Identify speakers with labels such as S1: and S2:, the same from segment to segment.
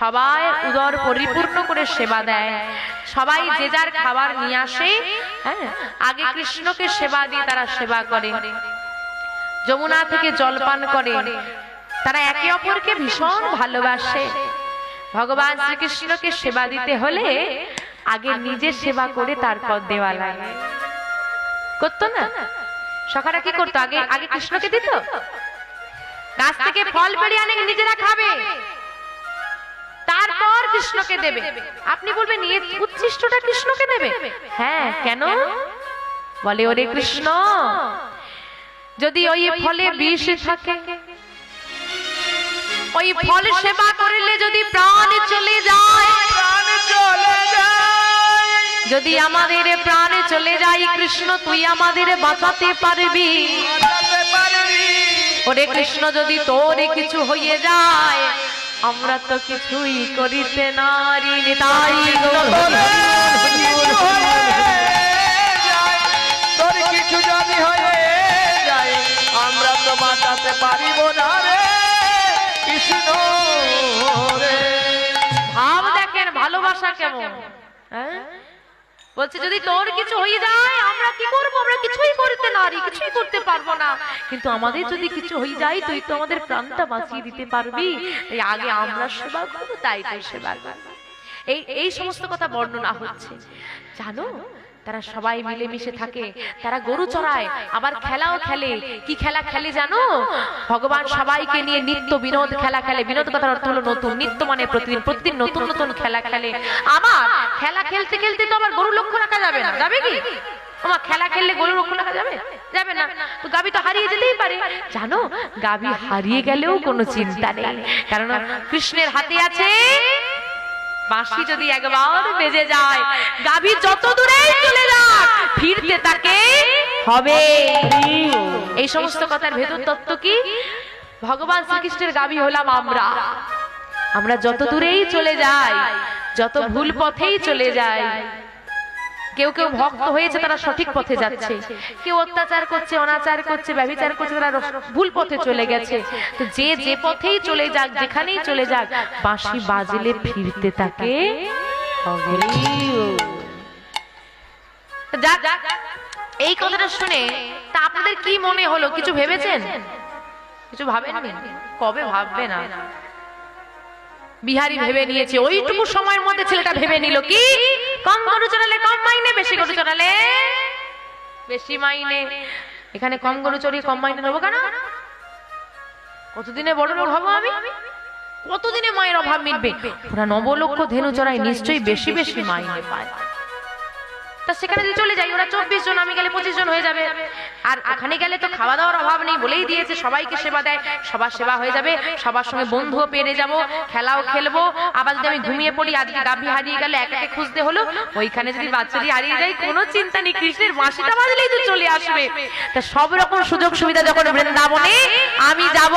S1: সবাই উদর পরিপূর্ণ করে সেবা দেয়। সবাই যে যার খাবার নিয়ে আসে হ্যাঁ আগে কৃষ্ণকে সেবা দিয়ে তারা সেবা করে। যমুনা থেকে জলপান করে। তারা একে অপরকে ভীষণ ভালোবাসে। ভগবান শ্রীকৃষ্ণকে সেবা দিতে হলে আগে নিজে সেবা করে তারপর দেওয়া লাগে করতো না? সখারা কি করতো? আগে আগে কৃষ্ণকে দিত? গাছ থেকে ফল পেড়ে আনে, নিজেরা খাবে। তারপর কৃষ্ণকে দেবে। আপনি বলবেন নিয়ে উচ্ছিষ্টটা কৃষ্ণকে দেবে? হ্যাঁ কেন? বলে ওরে কৃষ্ণ যদি ওই ফলে বিষ থাকে ওই ফল সেবা করলে যদি প্রাণ চলে যায় যদি আমাদের প্রাণ চলে যায় কৃষ্ণ তুই আমাদের বাঁচাতে পারবি। ওরে কৃষ্ণ যদি তোর কিছু হয়ে যায় আমরা তো কিছুই করিতে নারি তাই
S2: কিছু হয়ে তোর কিছু যদি হয়ে যায় আমরা তো বাঁচাতে পারিব না রে কৃষ্ণ
S1: ভাব দেখেন ভালোবাসা কেমন? হ্যাঁ? বলছে, যদি তোর কিছু হয়ে যায়, আমরা কি করব? আমরা কিছুই করতে নারি কিছুই করতে পারব না। কিন্তু আমাদের যদি কিছু হয়ে যায়, তুই তো আমাদের প্রাণটা বাঁচিয়ে দিতে পারবি। আগে আমরা সেবা করব, তাই তুই সেবা এই এই সমস্ত কথা বর্ণনা হচ্ছে। জানো তারা সবাই মিলেমিশে থাকে তারা গরু চড়ায় আবার খেলাও খেলে। কি খেলা খেলে জানো? ভগবান সবাইকে নিয়ে নিত্য বিনোদ খেলা খেলে। বিনোদ কথার অর্থ হলো নতুন নিত্য মানে প্রতিদিন প্রতিদিন নতুন নতুন খেলা খেলে। আবার খেলা খেলতে খেলতে তো আবার গরু লক্ষ্য রাখা যাবে না যাবে কি? আমার খেলা খেললে গরু লক্ষ্য রাখা যাবে? যাবে না। তো গাবি তো হারিয়ে যেতেই পারে। জানো গাবি হারিয়ে গেলেও কোনো চিন্তা নেই। কারণ কৃষ্ণের হাতে আছে বাঁশি যদি একবার বেজে যায় গাভী যত দূরেই চলে যাক ফিরতে তাকে হবে। এই সমস্ত কথার ভেতর তত্ত্ব কি? ভগবান শ্রীকৃষ্ণের গাভী হলাম আমরা। আমরা। যত দূরেই চলে যাই যত ভুল পথেই চলে যাই কেউ কেউ ভক্ত হয়েছে তারা সঠিক পথে যাচ্ছে। কেউ অত্যাচার করছে অনাচার করছে ব্যভিচার করছে তারা ভুল পথে চলে গেছে। তো যে যে পথেই চলে যাক যেখানেই চলে যাক বাঁশি বাজলে ফিরতে তাকে এই কথাটা শুনে তা আপনাদের কি মনে হলো? কিছু ভেবেছেন? কিছু ভাবেননি? কবে ভাববে না? বিহারি ভেবে নিয়েছে। ওইটুকু সময়ের মধ্যে ছেলেটা ভেবে নিল কি? কম গরু চড়ালে কম মাইনে, বেশি গরু চড়ালে বেশি মাইনে। এখানে কম গরু চড়িয়ে কম মাইনে নেব কেন? কতদিনে বড় লোক হব আমি? কতদিনে মায়ের অভাব মিটবে? ওরা নবলক্ষ ধেনু চড়াই নিশ্চয়ই বেশি বেশি মাইনে পায়। তা সেখানে যদি চলে যাই, ওরা চব্বিশ জন, আমি গেলে পঁচিশ হয়ে যাবে। আর ওখানে গেলে তো খাওয়া দাওয়ার অভাব নেই বলেই দিয়েছে সবাইকে সেবা দেয়। সবার সেবা হয়ে যাবে, সবার সঙ্গে বন্ধুও পেরে যাব, খেলাও খেলব। আবার যদি আমি ঘুমিয়ে পড়ি, আজকে গাভী হারিয়ে গেলে এক একে খুঁজতে হলো, ওইখানে যদি বাচ্চাটি হারিয়ে যায়, কোনো চিন্তা নেই, কৃষ্ণের বাঁশিটা বাজলেই তো চলে আসবে। তা সব রকম সুযোগ সুবিধা যখন বৃন্দাবনে, আমি যাব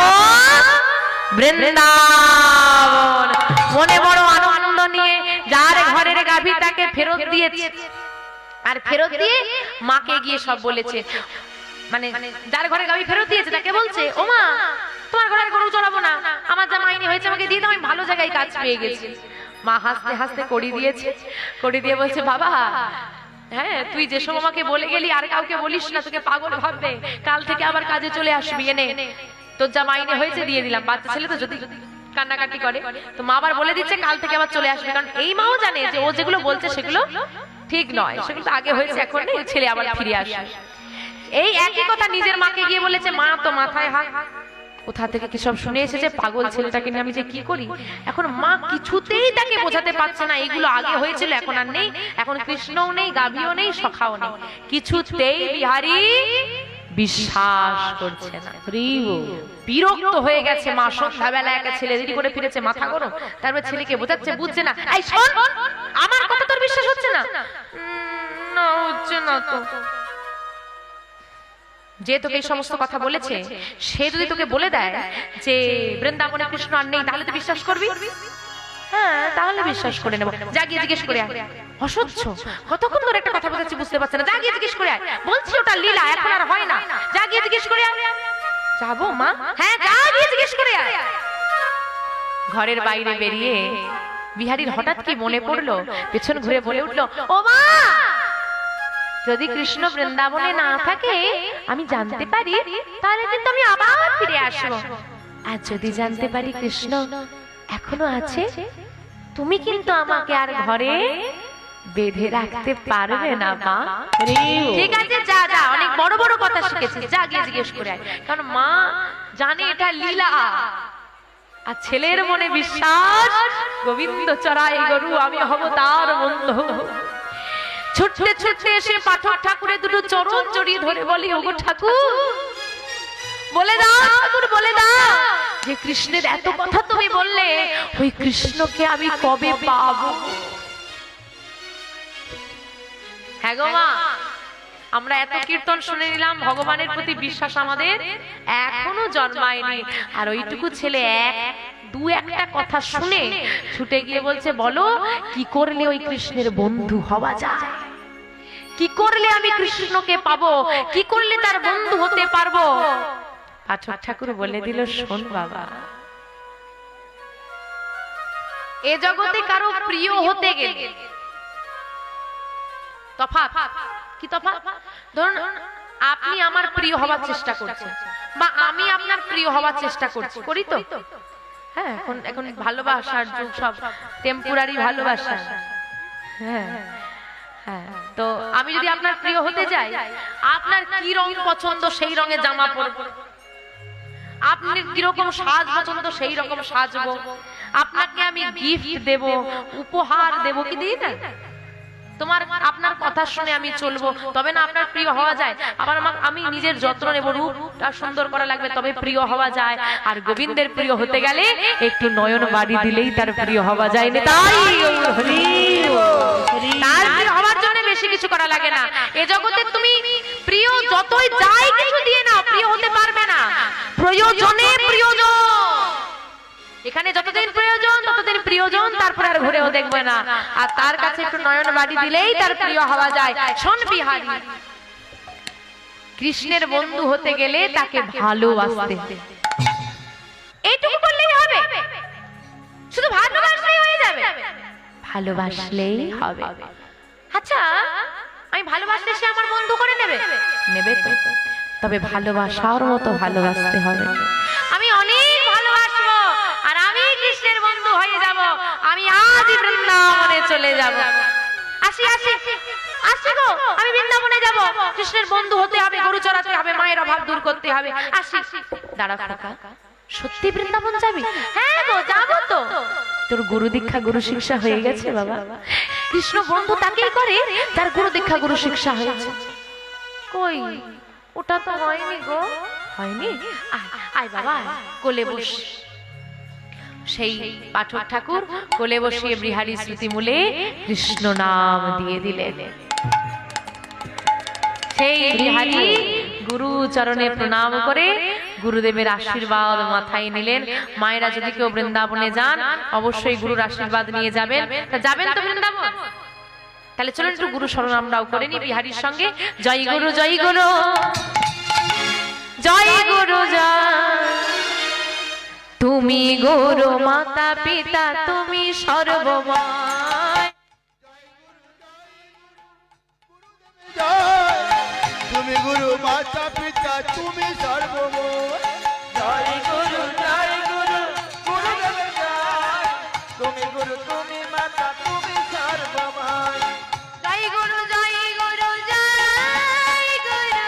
S1: বৃন্দাবন। মনে বড় আনন্দ নিয়ে, যার ঘরের গাভী তাকে ফেরত দিয়েছে। আর ফেরত দিয়ে মাকে গিয়ে সব বলেছে। মানে যার ঘরে গাবি ফেরত দিয়েছে তাকে বলছে ও মা তোমার ঘরে আর গরু চড়াবো না। আমার যা মাইনে হয়েছে আমাকে দিয়ে দাও আমি ভালো জায়গায় কাজ পেয়ে গেছি। মা হাসতে হাসতে করি দিয়েছে। করি দিয়ে বলছে বাবা হ্যাঁ তুই যে সময় আমাকে বলে গেলি আর কাউকে বলিস না তোকে পাগল ভাববে। কাল থেকে আবার কাজে চলে আসবি এনে তোর যা মাইনে হয়েছে দিয়ে দিলাম। বাচ্চা ছেলে তো যদি কান্নাকাটি করে তো মা আবার বলে দিচ্ছে কাল থেকে আবার চলে আসবে। কারণ এই মাও জানে যে ও যেগুলো বলছে সেগুলো ঠিক নয় সেগুলো তো আগে হয়েছে এখন ছেলে আবার ফিরে আসে এই একই কথা নিজের মাকে গিয়ে বলেছে মা তো মাথায় হাত কোথা থেকে কি সব শুনে এসেছে? পাগল ছেলেটাকে নিয়ে আমি যে কি করি? এখন মা কিছুতেই তাকে বোঝাতে পারছে না এগুলো আগে হয়েছিল এখন আর নেই। এখন কৃষ্ণও নেই গাভীও নেই সখাও নেই। কিছুতেই বিহারি বিশ্বাস করছে না। বিরক্ত হয়ে গেছে মা, সন্ধ্যাবেলা একটা ছেলে, দেরি করে ফিরেছে, মাথা গরম। তারপর ছেলেকে বোঝাচ্ছে, বুঝছে না। এই শোন, আমার কথা তোর বিশ্বাস হচ্ছে না? না, হচ্ছে না তো। যে তোকে এই সমস্ত কথা বলেছে, সে যদি তোকে বলে দেয় যে বৃন্দাবনে কৃষ্ণ আর নেই, তাহলে তুই বিশ্বাস করবি? হ্যাঁ তাহলে বিশ্বাস করে নেব। যা গিয়ে জিজ্ঞেস করে অসহ্য। কতক্ষণ ধরে একটা কথা বোঝাচ্ছি বুঝতে পারছে না। যা গিয়ে জিজ্ঞেস করে বলছি। ওটা লীলা এখন আর হয় না। যা গিয়ে জিজ্ঞেস করে যাব মা? হ্যাঁ যা গিয়ে জিজ্ঞেস করে ঘরের বাইরে বেরিয়ে বিহারীর হঠাৎ কি মনে পড়ল? পেছন ঘুরে বলে উঠল ও মা! যদি কৃষ্ণ বৃন্দাবনে না থাকে আমি জানতে পারি তাহলে কিন্তু আমি আবার ফিরে আসব। আর যদি জানতে পারি কৃষ্ণ এখনও আছে? তুমি কিন্তু আমাকে আর ঘরে বেঁধে রাখতে পারবে না মা। ঠিক আছে যা যা অনেক বড় বড় কথা শিখেছিস। যা গিয়ে জিজ্ঞেস করে আয়। কারণ মা জানে এটা লীলা। আর ছেলের মনে বিশ্বাস? গোবিন্দ চড়াই গরু আমি হব তার বন্ধু। ছুটতে ছুটতে এসে পাঠক ঠাকুরের দুটো চরণ জড়িয়ে ধরে বলি ওগো ঠাকুর বলে দাও ঠাকুর বলে দাও। যে কৃষ্ণের এত কথা তুমি বললে ওই কৃষ্ণকে আমি কবে পাবো? হ্যাঁ গো মা। আমরা এত কীর্তন শুনে নিলাম ভগবানের প্রতি বিশ্বাস আমাদের এখনও জন্মায়নি। আর ওইটুকু ছেলে এক দু একটা কথা শুনে ছুটে গিয়ে বলছে বলো কি করলে ওই কৃষ্ণের বন্ধু হওয়া যায়? কি করলে আমি কৃষ্ণকে পাবো? কি করলে তার বন্ধু হতে পারব? পাঠক ঠাকুর বলে দিল, শোন বাবা। এ জগতে কারও প্রিয় হতে গেলে তফাৎ। কি তফাৎ? ধরুন, আপনি আমার প্রিয় হওয়ার চেষ্টা করছেন, বা আমি আপনার প্রিয় হওয়ার চেষ্টা করছি। করি তো? হ্যাঁ এখন এখন ভালোবাসার যুগ, সব টেম্পোরারি ভালোবাসা। হ্যাঁ হ্যাঁ তো আমি যদি আপনার প্রিয় হতে যাই, আপনার কি রং পছন্দ সেই রঙের জামা পরবো? আপনি কীরকম সাজ পছন্দ সেই রকম সাজবো। আপনাকে আমি গিফট দেব, উপহার দেব, কি দিই না? তোমার, আপনার কথা শুনে আমি চলবো। তবে না, আপনার প্রিয় হওয়া যায়। আবার আমার, আমি নিজের যত্ন নেব, রূপটা সুন্দর করা লাগবে, তবে প্রিয় হওয়া যায়। আর গোবিন্দের প্রিয় হতে গেলে একটু নয়ন বাড়ি দিলেই তার প্রিয় হওয়া যায় না। তাই তার প্রিয় হওয়ার জন্য বেশি কিছু করা লাগে না। এ জগতে তুমি প্রিয়, যতই যাই কিছু দিয়ে না প্রিয় হতে পারবে না। প্রয়োজনে প্রিয়জন। এখানে যতদিন প্রয়োজন, ততদিন প্রিয়জন, তারপর আর ঘুরেও দেখবে না। আর তার কাছে একটু নয়ন বাড়ি দিলেই তার প্রিয় হওয়া যায়। শোন বিহারি, কৃষ্ণের বন্ধু হতে গেলে তাকে ভালোবাসতে। এইটুকু করলেই হবে। শুধু ভালোবাসলেই হয়ে যাবে। ভালোবাসলেই হবে। আচ্ছা আমি ভালোবাসলে সে আমার বন্ধু করে নেবে? নেবে তো। তবে ভালোবাসার মতো ভালোবাসতে হবে। আমি অনেক ভালোবাসবো আর আমি কৃষ্ণের বন্ধু হয়ে যাব। আমি আজই বৃন্দাবনে চলে যাব। আসি আসি। আসি গো, আমি বৃন্দাবনে যাব। কৃষ্ণের বন্ধু হতে হবে, গরু চড়াতে হবে, মায়ের অভাব দূর করতে হবে। আসি। দাঁড়া খোকা সত্যি বৃন্দাবন যাবি? হ্যাঁ গো, যাব তো। তোর গুরু দীক্ষা, গুরু শিক্ষা হয়ে গেছে বাবা। কৃষ্ণ বন্ধু তাকেই করে, তার গুরু দীক্ষা গুরু শিক্ষা হয়েছে। কই? ওটা তো হয়নি গো। হয়নি? আয় বাবা, কোলে বস। সেই পাঠক ঠাকুর কোলে বসিয়ে বিহারী স্মৃতিমূলে কৃষ্ণ নাম দিয়ে দিলেন। সেই বিহারী গুরু চরণে প্রণাম করে গুরুদেবের আশীর্বাদ মাথায় নিলেন। মায়েরা যদি কেউ বৃন্দাবনে যান, অবশ্যই গুরুর আশীর্বাদ নিয়ে যাবেন। যাবেন তো বৃন্দাবন? তাহলে চলুন একটু গুরু স্মরণ আমরাও করে নি বিহারীর সঙ্গে। জয় গুরু জয় গুরু। জয় গুরু তুমি গুরু, মাতা, পিতা, তুমি সর্বময়।
S2: তুমি গুরু মাতা পিতা, তুমি সর্বময় জয় গুরু জয় গুরু জয়। তুমি গুরু, তুমি মাতা, তুমি
S1: জয় গুরু জয় গুরু জয় গুরু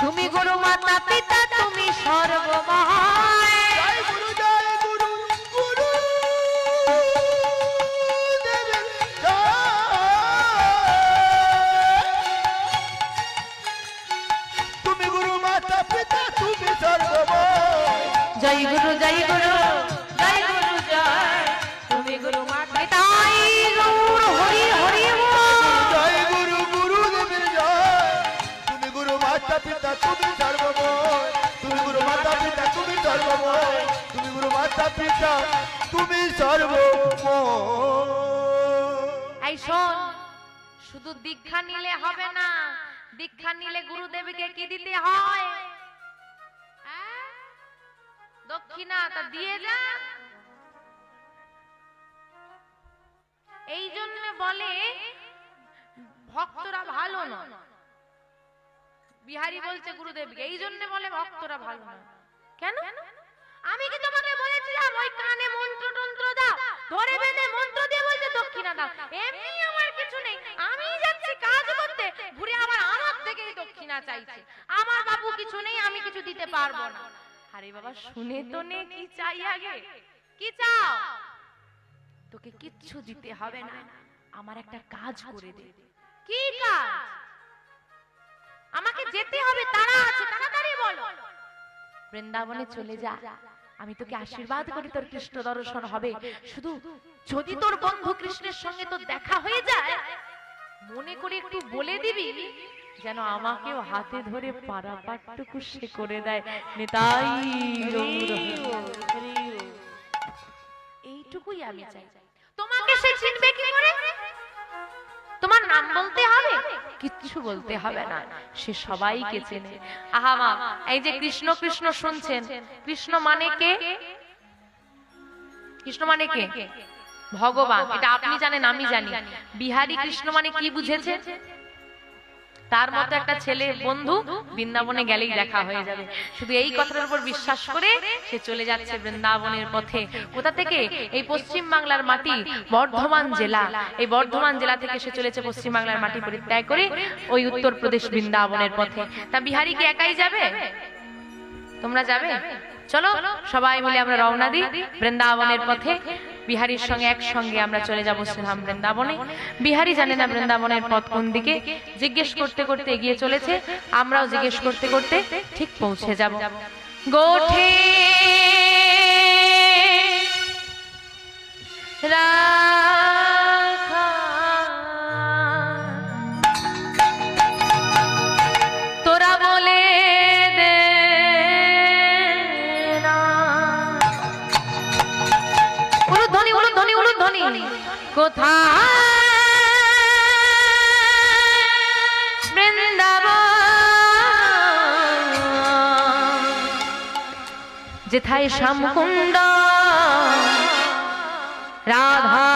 S1: তুমি গুরু মাতা পিতা, তুমি সর্বময়। কি দিতে হয়। হ্যাঁ? দক্ষিণা তা দিয়ে যা। এই জন্য বলে, ভক্তরা ভালো নয়। বিহারি বলছে, গুরুদেবকে, এই জন্য বলে, ভক্তরা ভালো নয়। কেন? আমি কি তোমাকে বলেছিলাম, ওই কানে মন্ত্র তন্ত্র দাও, ধরে বেঁধে মন্ত্র দিয়ে বলছে, দক্ষিণা দাও। এমনি আমার কিছু নেই। আমি যাচ্ছি কাজ করতে। ঘুরে আবার আমার থেকেই তো দক্ষিণা চাইছে। আমার বাবু কিছু নেই, আমি কিছু দিতে পারব না। আরে বাবা, শুনে তো নে কি চাই আগে। কি চাও? তোকে কিচ্ছু দিতে হবে না। আমার একটা কাজ করে দে। কি কাজ? আমাকে যেতে হবে, তারা আছে, তাড়াতাড়ি বলো। বৃন্দাবনে চলে যা। আমি তোকে আশীর্বাদ করি, তোর কৃষ্ণ দর্শন হবে। শুধু যদি তোর বন্ধু কৃষ্ণের সঙ্গে তোর দেখা হয়ে যায়, মনে করে একটু বলে দিবি? যেন আমাকেও হাতে ধরে পারাপাটটুকু সে করে দেয়। নেতাই এইটুকুই আমি চাই। তোমাকে সে চিনবে কি করে? তোমার নাম বলতে হবে? কিচ্ছু বলতে হবে না। সে সবাইকে চেনে। আহা মা এই যে কৃষ্ণ কৃষ্ণ শুনছেন। কৃষ্ণ মানে কে? কৃষ্ণ মানে কে? ভগবান। এটা আপনি জানেন আমি জানি। বিহারি কৃষ্ণ মানে কি বুঝেছে? তার মতো একটা ছেলে বন্ধু বৃন্দাবনে গেলেই দেখা হয়ে যাবে। শুধু এই কথার উপর বিশ্বাস করে সে চলে যাচ্ছে বৃন্দাবনের পথে। কোথা থেকে? এই পশ্চিম বাংলার মাটি বর্ধমান জেলা। এই বর্ধমান জেলা থেকে সে চলেছে পশ্চিম বাংলার মাটি পরিত্যাগ করে ওই উত্তরপ্রদেশ বৃন্দাবনের পথে। তা বিহারি কি একাই যাবে? তোমরা যাবে? চলো সবাই মিলে আমরা রওনা দিই বৃন্দাবনের পথে। বিহারীর সঙ্গে একসঙ্গে আমরা চলে যাব শ্রীধাম বৃন্দাবনে। বিহারি জানে না বৃন্দাবনের পথ কোন দিকে। জিজ্ঞেস করতে করতে এগিয়ে চলেছে। আমরাও জিজ্ঞেস করতে করতে ঠিক পৌঁছে যাব। গোঠে রাখা যেথায় শ্যামকুণ্ড রাধা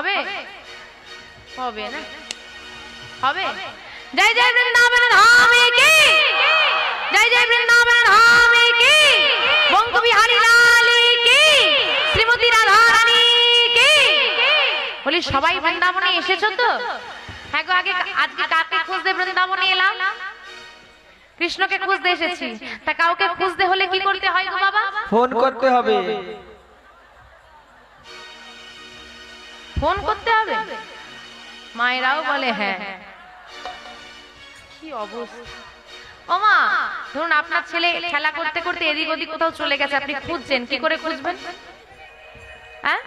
S1: হবে? হবে। না? হবে। জয় জয় বৃন্দাবন ধামে কি? জয় জয় বৃন্দাবন ধামে কি? বঙ্গ বিহারী লাল কি? শ্রীমতী রাধা রানী কি? বলি সবাই বৃন্দাবনে এসেছ তো? হ্যাঁ গো আগে আজকে কাকে খুঁজতে বৃন্দাবনে এলাম? কৃষ্ণকে খুঁজতে এসেছি। তা কাউকে খুঁজতে হলে কি করতে হয় গো বাবা?
S3: ফোন করতে হবে।
S1: ফোন করতে হবে? মায়েরাও বলে হ্যাঁ। কি অবস্থা? ও মা ধরুন আপনার ছেলে খেলা করতে করতে এদিক ওদিক কোথাও চলে গেছে আপনি খুঁজছেন কি করে খুঁজবেন? হ্যাঁ?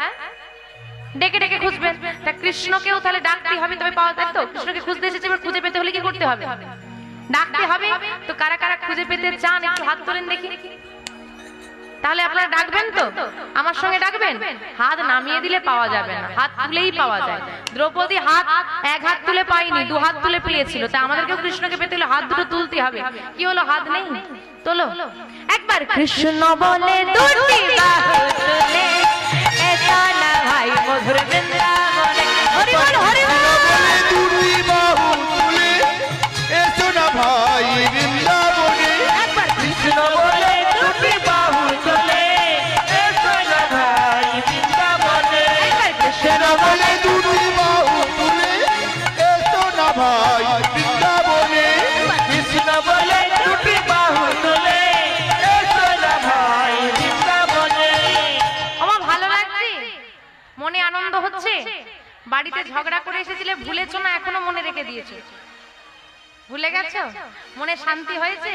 S1: ডেকে ডেকে খুঁজবেন। তা কৃষ্ণকেও তাহলে ডাকতে হবে তবে পাওয়া যায় তো? কৃষ্ণকে খুঁজতে এসেছে এবার খুঁজে পেতে হলে কি করতে হবে। ডাকতে হবে? তো কারা কারা খুঁজে পেতে চান একটু হাত তোলেন দেখি। তাহলে আপনারা ডাকবেন তো? আমার সঙ্গে ডাকবেন? হাত নামিয়ে দিলে পাওয়া যাবে না। হাত তুলেই পাওয়া যায়। দ্রৌপদী হাত এক হাত তুলে পাইনি দু হাত তুলে পেয়েছিল। তা আমাদেরকেও কৃষ্ণকে পেতে হলে হাত দুটো তুলতে হবে। কি হলো? হাত নেই? তোলো। একবার কৃষ্ণ বলে দুটি বাহু তুলে এটা না। ভাই মধুর বৃন্দাবনে। বাড়িতে ঝগড়া করে এসেছিলে ভুলেছো না এখনও মনে রেখে দিয়েছ। ভুলে গেছো? মনে শান্তি হয়েছে?